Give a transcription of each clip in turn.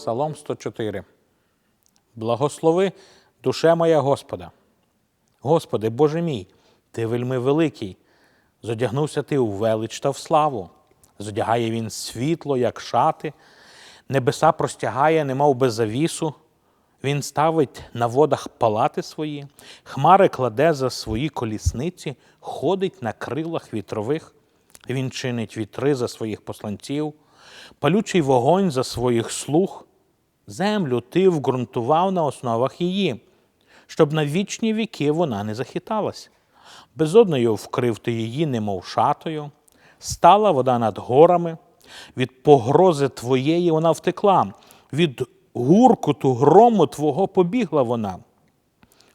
Псалом 104. Благослови, душе моя Господа. Господи, Боже мій, Ти вельми великий. Зодягнувся ти у велич та в славу. Зодягає він світло, як шати, небеса простягає, немов би завісу. Він ставить на водах палати свої, хмари кладе за свої колісниці, ходить на крилах вітрових. Він чинить вітри за своїх посланців, палючий вогонь за своїх слуг. Землю ти вґрунтував на основах її, щоб на вічні віки вона не захиталась. Безодною вкрив ти її, немов шатою, стала вода над горами, від погрози твоєї вона втекла, від гуркуту грому твого побігла вона.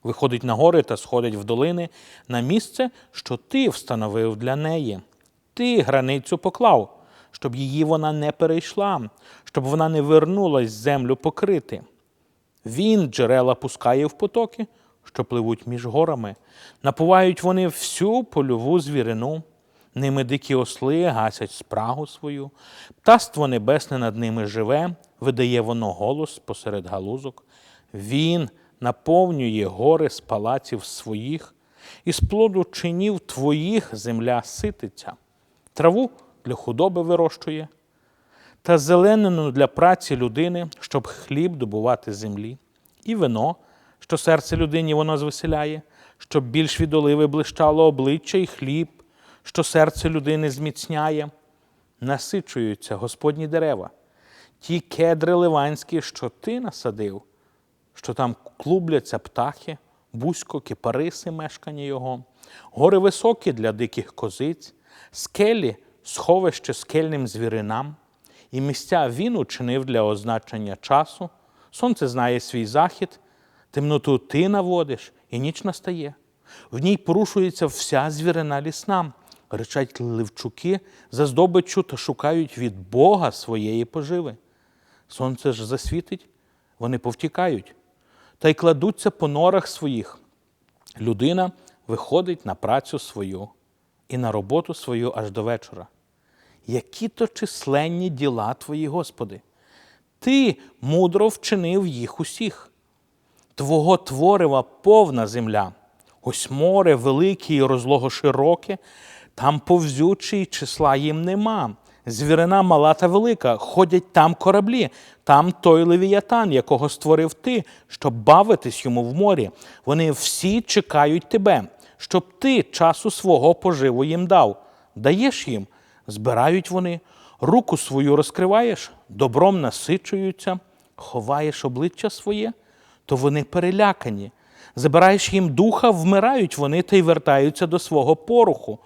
Виходить на гори та сходить в долини на місце, що ти встановив для неї. Ти границю поклав, щоб її вона не перейшла, щоб вона не вернулась землю покрити. Він джерела пускає в потоки, що пливуть між горами. Напувають вони всю польову звірину. Ними дикі осли гасять спрагу свою. Птаство небесне над ними живе, видає воно голос посеред галузок. Він наповнює гори з палаців своїх, і з плоду чинів твоїх земля сититься. Траву для худоби вирощує, та зеленину для праці людини, щоб хліб добувати землі, і вино, що серце людині воно звеселяє, щоб більш від оливи блищало обличчя і хліб, що серце людини зміцняє. Насичуються Господні дерева, ті кедри ливанські, що ти насадив, що там клубляться птахи, бузько, кипариси мешкання його, гори високі для диких козиць, скелі, сховище скельним звіринам, і місця він учинив для означення часу. Сонце знає свій захід, темноту ти наводиш, і ніч настає. В ній порушується вся звірина лісна, речать ливчуки за здобиччю та шукають від Бога своєї поживи. Сонце ж засвітить, вони повтікають, та й кладуться по норах своїх. Людина виходить на працю свою і на роботу свою аж до вечора. Які то численні діла твої, Господи! Ти мудро вчинив їх усіх. Твого творива повна земля, ось море велике і розлого широке, там повзючі числа їм нема. Звірина мала та велика, ходять там кораблі, там той левіятан, якого створив ти, щоб бавитись йому в морі. Вони всі чекають тебе, щоб ти часу свого поживу їм дав. Даєш їм, збирають вони, руку свою розкриваєш, добром насичуються, ховаєш обличчя своє, то вони перелякані. Забираєш їм духа, вмирають вони та й вертаються до свого поруху.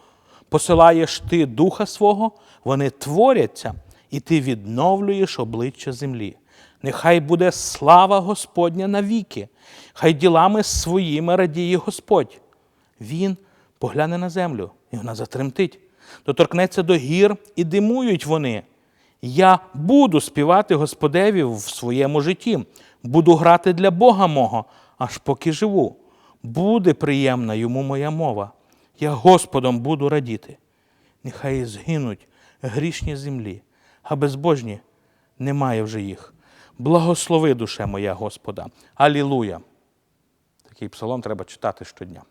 Посилаєш ти духа свого, вони творяться, і ти відновлюєш обличчя землі. Нехай буде слава Господня навіки, хай ділами своїми радіє Господь. Він погляне на землю, і вона затремтить. Доторкнеться до гір, і димують вони. Я буду співати Господеві в своєму житті, буду грати для Бога мого, аж поки живу. Буде приємна йому моя мова. Я Господом буду радіти. Нехай згинуть грішні землі, а безбожні немає вже їх. Благослови душе моя Господа. Алілуя! Такий псалом треба читати щодня.